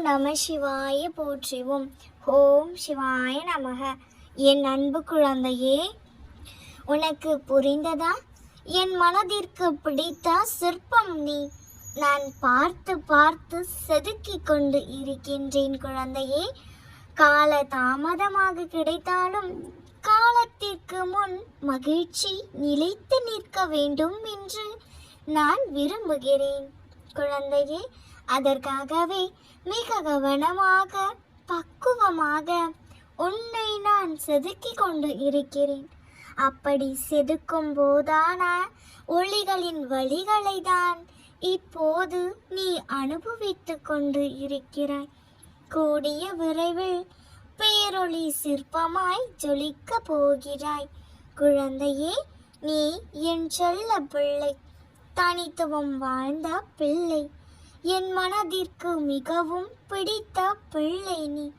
நம சிவாய போற்றிவோம். ஓம் சிவாய நமக. என் அன்பு குழந்தையே உனக்கு புரிந்ததா? என் மனதிற்கு பிடித்த சிற்பம் நீ. நான் பார்த்து பார்த்து செதுக்கி கொண்டு இருக்கின்றேன் குழந்தையே. கால தாமதமாக கிடைத்தாலும் காலத்திற்கு முன் மகிழ்ச்சி நிலைத்து நிற்க வேண்டும் என்று நான் விரும்புகிறேன். குழந்தையே அதற்காகவே மிக கவனமாக பக்குவமாக உன்னை நான் செதுக்கிக் கொண்டு இருக்கிறேன். அப்படி செதுக்கும் போதான ஒளிகளின் வழிகளை தான் இப்போது நீ அனுபவித்து கொண்டு இருக்கிறாய். கூடிய விரைவில் பேரொளி சிற்பமாய் ஜொலிக்க போகிறாய். குழந்தையே நீ என் செல்ல பிள்ளை. தனித்துவம் வாழ்ந்த பிள்ளை. என் மனதிற்கு மிகவும் பிடித்த பிள்ளை நீ.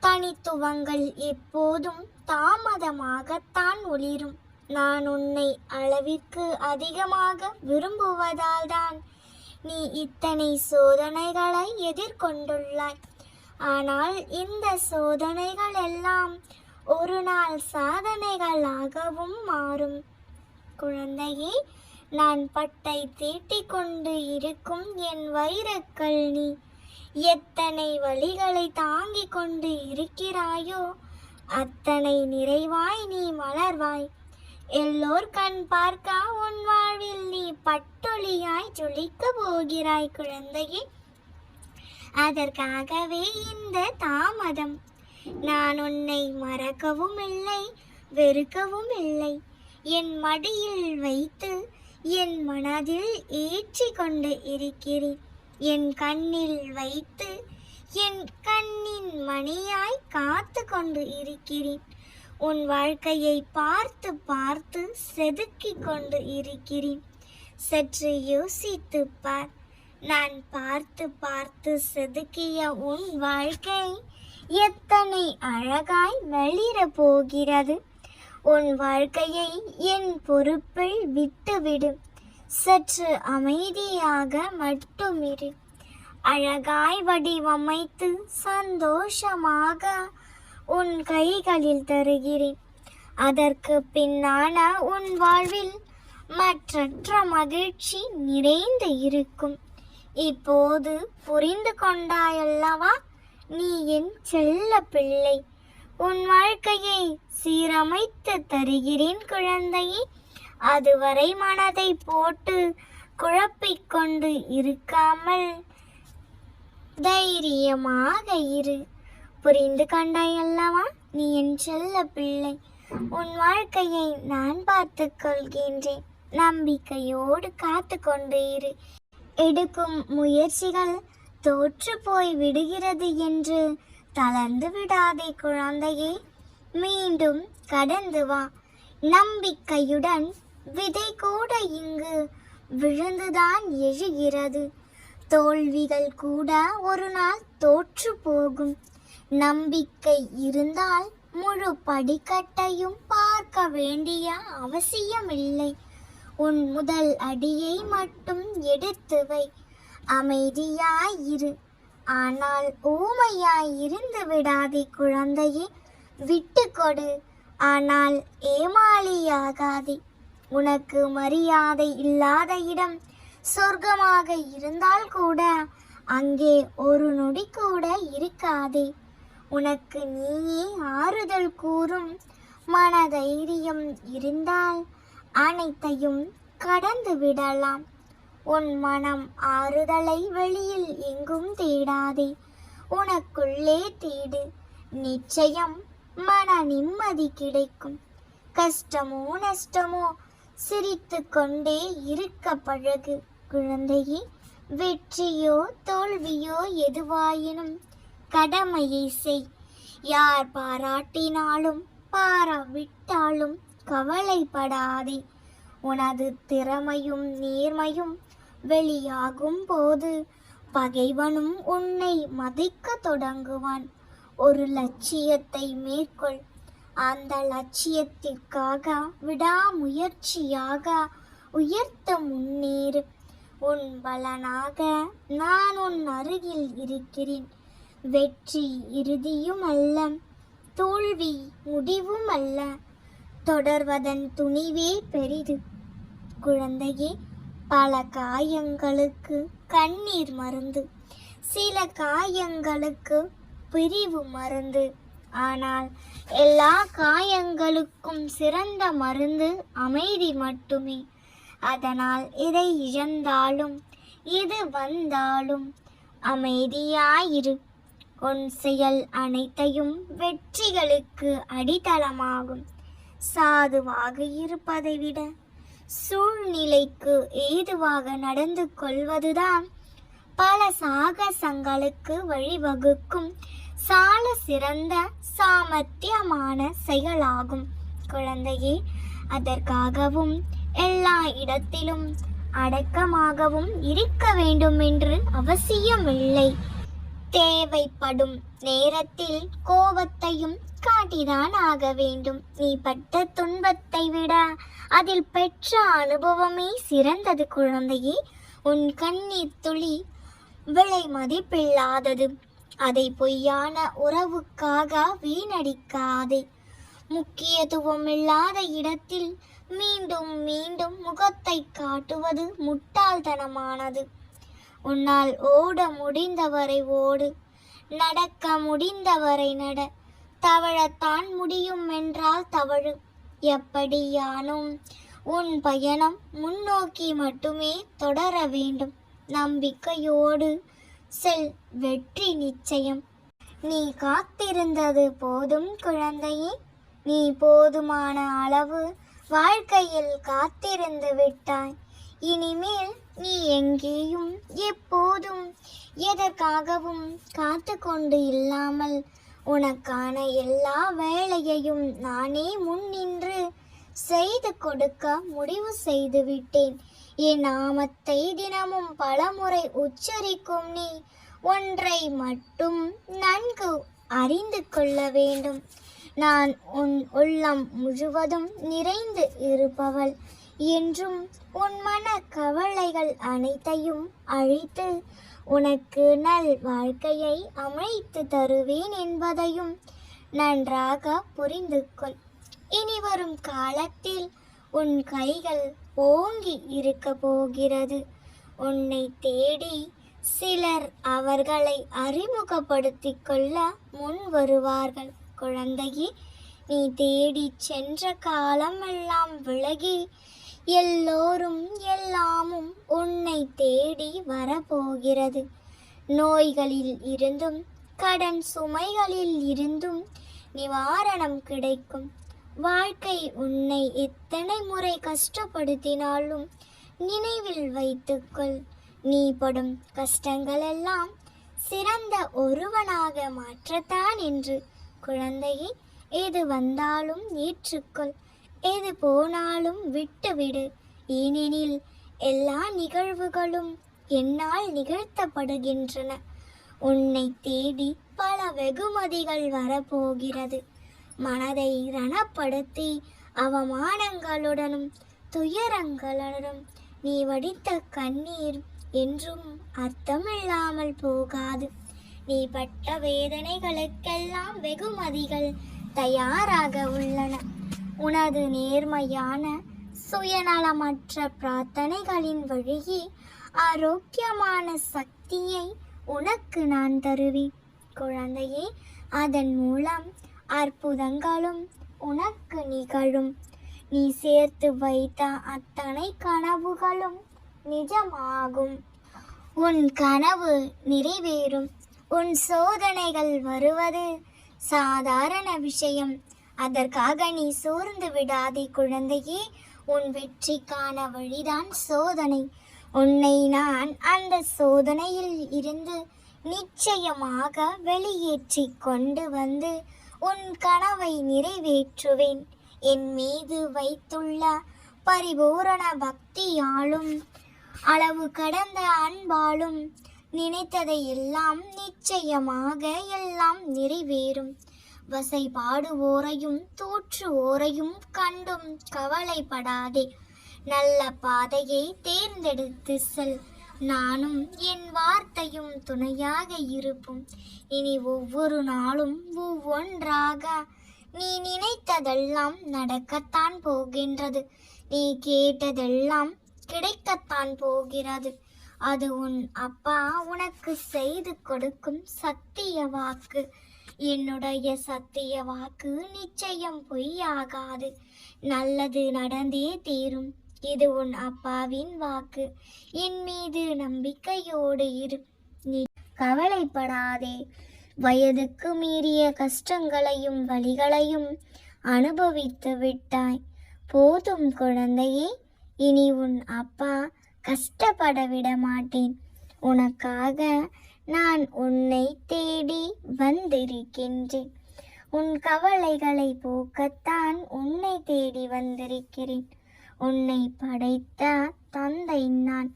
தனித்துவங்கள் எப்போதும் தாமதமாகத்தான் ஒளிரும். நான் உன்னை அளவிற்கு அதிகமாக விரும்புவதால் தான் நீ இத்தனை சோதனைகளை எதிர்கொண்டுள்ளாய். ஆனால் இந்த சோதனைகள் எல்லாம் ஒரு நாள் சாதனைகளாகவும் மாறும். குழந்தையே நான் பட்டை தீட்டிக் கொண்டு இருக்கும் என் வைரக்கல் நீ எத்தனை வழிகளை தாங்கிக் கொண்டு இருக்கிறாயோ அத்தனை நிறைவாய் நீ மலர்வாய். எல்லோர் கண் பார்க்க உன் வாழ்வில் நீ பட்டொளியாய் ஜொலிக்க போகிறாய் குழந்தையே. அதற்காகவே இந்த தாமதம். நான் உன்னை மறக்கவும் இல்லை வெறுக்கவும் இல்லை. என் மடியில் வைத்து என் மனதில் ஏற்றி கொண்டு இருக்கிறேன். என் கண்ணில் வைத்து என் கண்ணின் மணியாய் காத்து கொண்டு இருக்கிறேன். உன் வாழ்க்கையை பார்த்து பார்த்து செதுக்கிக் கொண்டு இருக்கிறேன். சற்று யோசித்து பார். நான் பார்த்து பார்த்து செதுக்கிய உன் வாழ்க்கை எத்தனை அழகாய் வெளிர போகிறது. உன் வாழ்க்கையை என் பொறுப்பில் விட்டுவிடு. சற்று அமைதியாக மட்டுமிரு. அழகாய் வடிவமைத்து சந்தோஷமாக உன் கைகளில் தருகிறேன். அதற்கு பின்னான உன் வாழ்வில் மற்றற்ற மகிழ்ச்சி நிறைந்து இருக்கும். இப்போது புரிந்து கொண்டாயல்லவா? நீ என் செல்ல பிள்ளை. உன் வாழ்க்கையை சீரமைத்து தருகிறேன் குழந்தையே. அதுவரை மனதை போட்டு குழப்பிக் கொண்டு இருக்காமல் தைரியமாக இரு. புரிந்து கொண்டாய் அல்லவா? நீ என் செல்ல பிள்ளை. உன் வாழ்க்கையை நான் பார்த்து கொள்கின்றேன். நம்பிக்கையோடு காத்து கொண்டு இரு. எடுக்கும் முயற்சிகள் தோற்று போய் விடுகிறது என்று தளர்ந்து விடாதே குழந்தையே மீண்டும் கடந்து வா. நம்பிக்கையுடன் விதை கூட இங்கு விழுந்துதான் எழுகிறது. தோல்விகள் கூட ஒரு நாள் தோற்று போகும். நம்பிக்கை இருந்தால் முழு படிக்கட்டையும் பார்க்க வேண்டிய அவசியமில்லை. உன் முதல் அடியை மட்டும் எடுத்து வை. அமைதியாயிரு ஆனால் ஊமையாய் இருந்து விடாதே குழந்தையே விட்டு கொடு. ஆனால் ஏமாளியாகாதே. உனக்கு மரியாதை இல்லாத இடம் சொர்க்கமாக இருந்தால் கூட அங்கே ஒரு நொடி கூட இருக்காதே. உனக்கு நீயே ஆறுதல் கூறும். மனதைரியம் இருந்தால் அனைத்தையும் கடந்து விடலாம். உன் மனம் ஆறுதலை வெளியில் எங்கும் தேடாதே. உனக்குள்ளே தேடு. நிச்சயம் மன நிம்மதி கிடைக்கும். கஷ்டமோ நஷ்டமோ சிரித்து கொண்டே இருக்க பழகு. குழந்தையே வெற்றியோ தோல்வியோ எதுவாயினும் கடமையை செய். யார் பாராட்டினாலும் பாராவிட்டாலும் கவலைப்படாதே. உனது திறமையும் நேர்மையும் வெளியாகும் போது பகைவனும் உன்னை மதிக்க தொடங்குவான். ஒரு லட்சியத்தை மேற்கொள். அந்த லட்சியத்திற்காக விடாமுயற்சியாக உயர்த்த முன்னேறு. உன் பலனாக நான் உன் அருகில் இருக்கிறேன். வெற்றி இறுதியும் அல்ல தோல்வி முடிவும் அல்ல. தொடர்வதன் துணிவே பெரிது. குழந்தையே பல காயங்களுக்கு கண்ணீர் மருந்து சில காயங்களுக்கு பிரிவு மருந்து. ஆனால் எல்லா காயங்களுக்கும் சிறந்த மருந்து அமைதி மட்டுமே. அதனால் இதை இழந்தாலும் இது வந்தாலும் அமைதியாயிரு. உன் செயல் அனைத்தையும் வெற்றிகளுக்கு அடித்தளமாகும். சாதுவாக இருப்பதை விட சூழ்நிலைக்கு ஏதுவாக நடந்து கொள்வதுதான் பல சாகசங்களுக்கு வழிவகுக்கும் சால சிறந்த சாமர்த்தியமான செயலாகும். குழந்தையே அதற்காகவும் எல்லா இடத்திலும் அடக்கமாகவும் இருக்க வேண்டும் என்று அவசியமில்லை. தேவைப்படும் நேரத்தில் கோபத்தையும் காட்டிதான் ஆக வேண்டும். நீ பட்ட துன்பத்தை விட அதில் பெற்ற அனுபவமே சிறந்தது குழந்தையே. உன் கண்ணீர் துளி விலை மதிப்பில்லாதது. அதை பொய்யான உறவுக்காக வீணடிக்காதே. முக்கியத்துவம் இல்லாத இடத்தில் மீண்டும் மீண்டும் முகத்தை காட்டுவது முட்டாள்தனமானது. உன்னால் ஓட முடிந்தவரை ஓடு. நடக்க முடிந்தவரை நட. தவழத்தான் முடியும் என்றால் தவழு. எப்படியானும் உன் பயணம் முன்னோக்கி மட்டுமே தொடர வேண்டும். நம்பிக்கையோடு செல் வெற்றி நிச்சயம். நீ காத்திருந்தது போதும் குழந்தையே. நீ போதுமான அளவு வாழ்க்கையில் காத்திருந்து விட்டாய். இனிமேல் நீ எங்கேயும் எப்போதும் எதற்காகவும் காத்து கொண்டு இல்லாமல் உனக்கான எல்லா வேலையையும் நானே முன் நின்று செய்து கொடுக்க முடிவு செய்து விட்டேன். என் நாமத்தை தினமும் பலமுறை உச்சரிக்கும் நீ ஒன்றை மட்டும் நன்கு அறிந்து கொள்ள வேண்டும். நான் உன் உள்ளம் முழுவதும் நிறைந்து இருப்பவள். என்றும் உன் மன கவலைகள் அனைத்தையும் அழித்து உனக்கு நல் வாழ்க்கையை அமைத்து தருவேன் என்பதையும் நன்றாக புரிந்து கொள் இனி வரும் காலத்தில் உன் கைகள் ஓங்கி இருக்க போகிறது. உன்னை தேடி சிலர் அவர்களை அறிமுகப்படுத்திக் கொள்ள முன் வருவார்கள். குழந்தையே நீ தேடி சென்ற காலமெல்லாம் விலகி எல்லோரும் எல்லாமும் உன்னை தேடி வரப்போகிறது. நோய்களில் இருந்தும் கடன் சுமைகளில் இருந்தும் நிவாரணம் கிடைக்கும். வாழ்க்கை உன்னை எத்தனை முறை கஷ்டப்படுத்தினாலும் நினைவில் வைத்துக்கொள். நீ படும் கஷ்டங்களெல்லாம் சிறந்த ஒருவனாக மாற்றத்தான் என்று குழந்தையை எது வந்தாலும் ஏற்றுக்கொள். எது போனாலும் விட்டுவிடு. ஏனெனில் எல்லா நிகழ்வுகளும் என்னால் நிகழ்த்தப்படுகின்றன. உன்னை தேடி பல வெகுமதிகள் வரப்போகிறது. மனதை ரணப்படுத்தி அவமானங்களுடனும் துயரங்களுடனும் நீ வடித்த கண்ணீர் என்றும் அர்த்தமில்லாமல் போகாது. நீ பட்ட வேதனைகளுக்கெல்லாம் வெகுமதிகள் தயாராக உள்ளன. உனது நேர்மையான சுயநலமற்ற பிரார்த்தனைகளின் வழியே ஆரோக்கியமான சக்தியை உனக்கு நான் தருவேன். குழந்தையே அதன் மூலம் அற்புதங்களும் உனக்கு நிகழும். நீ சேர்த்து வைத்த அத்தனை கனவுகளும் நிஜமாகும். உன் கனவு நிறைவேறும். உன் சோதனைகள் வருவது சாதாரண விஷயம். அதற்காக நீ சோர்ந்து விடாதே குழந்தையே. உன் வெற்றிக்கான வழிதான் சோதனை. உன்னை நான் அந்த சோதனையில் இருந்து நிச்சயமாக வெளியேற்றி கொண்டு வந்து உன் கனவை நிறைவேற்றுவேன். என் மீது வைத்துள்ள பரிபூரண பக்தியாலும் அளவு கடந்த அன்பாலும் நினைத்ததை எல்லாம் நிச்சயமாக எல்லாம் நிறைவேறும். வசைபாடுவோரையும் தூற்றுவோரையும் கண்டும் கவலைப்படாதே. நல்ல பாதையை தேர்ந்தெடுத்து செல். நானும் என் வார்த்தையும் துணையாக இருப்போம். இனி ஒவ்வொரு நாளும் ஒவ்வொன்றாக நீ நினைத்ததெல்லாம் நடக்கத்தான் போகின்றது. நீ கேட்டதெல்லாம் கிடைக்கத்தான் போகிறது. அது உன் அப்பா உனக்கு செய்து கொடுக்கும் சத்திய வாக்கு. என்னுடைய சத்திய வாக்கு நிச்சயம் பொய்யாகாது. நல்லது நடந்தே தீரும். இது உன் அப்பாவின் வாக்கு. என் மீது நம்பிக்கையோடு இரு. நீ கவலைப்படாதே. வயதுக்கு மீறிய கஷ்டங்களையும் வழிகளையும் அனுபவித்து விட்டாய். போதும் குழந்தையே. இனி உன் அப்பா கஷ்டப்பட விட மாட்டேன். உனக்காக நான் உன்னை தேடி வந்திருக்கின்றேன். உன் கவலைகளை போக்கத்தான் உன்னை தேடி வந்திருக்கிறேன். உன்னை படைத்த தந்தை நான்.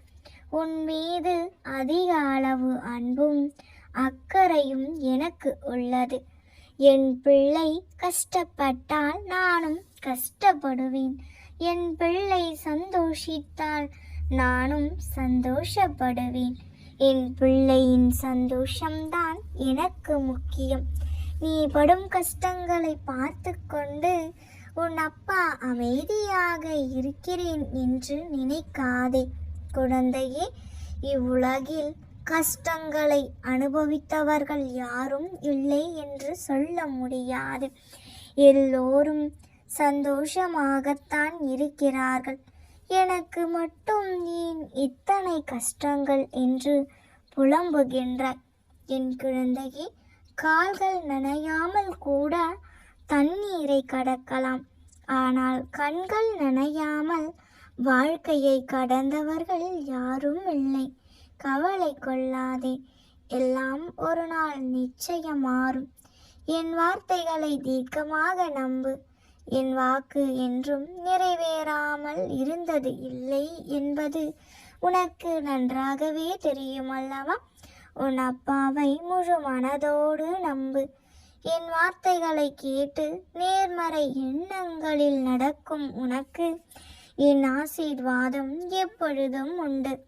உன் மீது அதிக அளவு அன்பும் அக்கறையும் எனக்கு உள்ளது. என் பிள்ளை கஷ்டப்பட்டால் நானும் கஷ்டப்படுவேன். என் பிள்ளை சந்தோஷித்தால் நானும் சந்தோஷப்படுவேன். என் பிள்ளையின் சந்தோஷம்தான் எனக்கு முக்கியம். நீ படும் கஷ்டங்களை பார்த்து கொண்டு உன் அப்பா அமைதியாக இருக்கிறேன் என்று நினைக்காதே. குழந்தையே இவ்வுலகில் கஷ்டங்களை அனுபவித்தவர்கள் யாரும் இல்லை என்று சொல்ல முடியாது. எல்லோரும் சந்தோஷமாகத்தான் இருக்கிறார்கள். எனக்கு மட்டும் ஏன் இத்தனை கஷ்டங்கள் என்று புலம்புகின்றாய் என் குழந்தையே கால்கள் நனையாமல் கூட தண்ணீரை கடக்கலாம். ஆனால் கண்கள் நனையாமல் வாழ்க்கையை கடந்தவர்கள் யாரும் இல்லை. கவலை கொள்ளாதே எல்லாம் ஒரு நாள் நிச்சயம் மாறும் என் வார்த்தைகளை தீர்க்கமாக நம்பு. என் வாக்கு என்றும் நிறைவேறாமல் இருந்தது இல்லை என்பது உனக்கு நன்றாகவே தெரியும் அல்லவா? உன் அப்பாவை முழு மனதோடு நம்பு. என் வார்த்தைகளை கேட்டு நேர்மறை எண்ணங்களில் நடக்கும் உனக்கு என் ஆசீர்வாதம் எப்பொழுதும் உண்டு.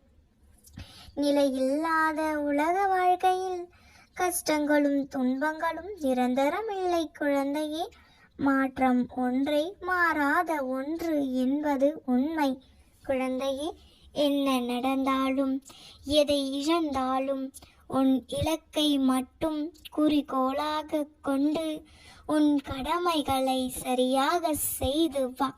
நிலையில்லாத உலக வாழ்க்கையில் கஷ்டங்களும் துன்பங்களும் நிரந்தரம் இல்லை குழந்தையே. மாற்றம் ஒன்றை மாறாத ஒன்று என்பது உண்மை. குழந்தையே என்ன நடந்தாலும் எதை இழந்தாலும் உன் இலக்கை மட்டும் குறிக்கோளாக கொண்டு உன் கடமைகளை சரியாக செய்து வா.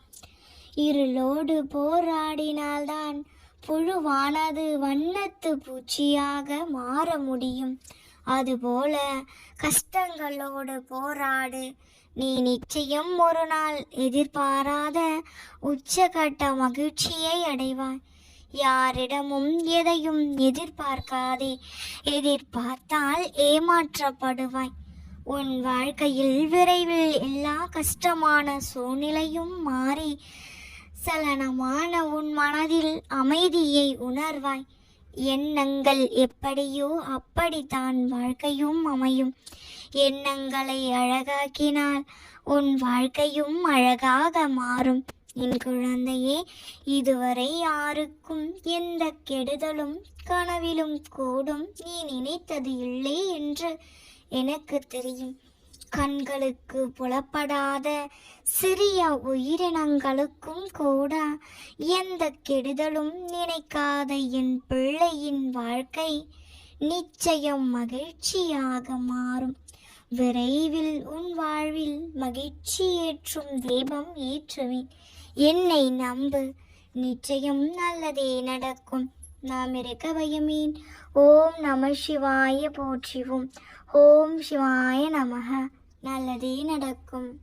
இருளோடு போராடினால்தான் புழுவானது வண்ணத்து பூச்சியாக மாற முடியும். அதுபோல கஷ்டங்களோடு போராடு. நீ நிச்சயம் ஒரு நாள் எதிர்பாராத உச்சகட்ட மகிழ்ச்சியை அடைவாய். யாரிடமும் எதையும் எதிர்பார்க்காதே. எதிர்பார்த்தால் ஏமாற்றப்படுவாய். உன் வாழ்க்கையில் விரைவில் எல்லா கஷ்டமான சூழ்நிலையும் மாறி சலனமான உன் மனதில் அமைதியை உணர்வாய். எண்ணங்கள் எப்படியோ அப்படித்தான் வாழ்க்கையும் அமையும். எண்ணங்களை அழகாக்கினால் உன் வாழ்க்கையும் அழகாக மாறும். என் குழந்தையே இதுவரை யாருக்கும் எந்த கெடுதலும் கனவிலும் கூடும். நீ நினைத்தது இல்லை என்று எனக்கு தெரியும். கண்களுக்கு புலப்படாத சிறிய உயிரினங்களுக்கும் கூட எந்த கெடுதலும் நினைக்காத என் பிள்ளையின் வாழ்க்கை நிச்சயம் மகிழ்ச்சியாக மாறும். விரைவில் உன் வாழ்வில் மகிழ்ச்சி ஏற்றும் தீபம் ஏற்றுவேன். என்னை நம்பு. நிச்சயம் நல்லதே நடக்கும். நாம் இருக்க பயமேன் ஓம் நம சிவாய போற்றிவோம். ஓம் சிவாய நமக. நல்லதே நடக்கும்.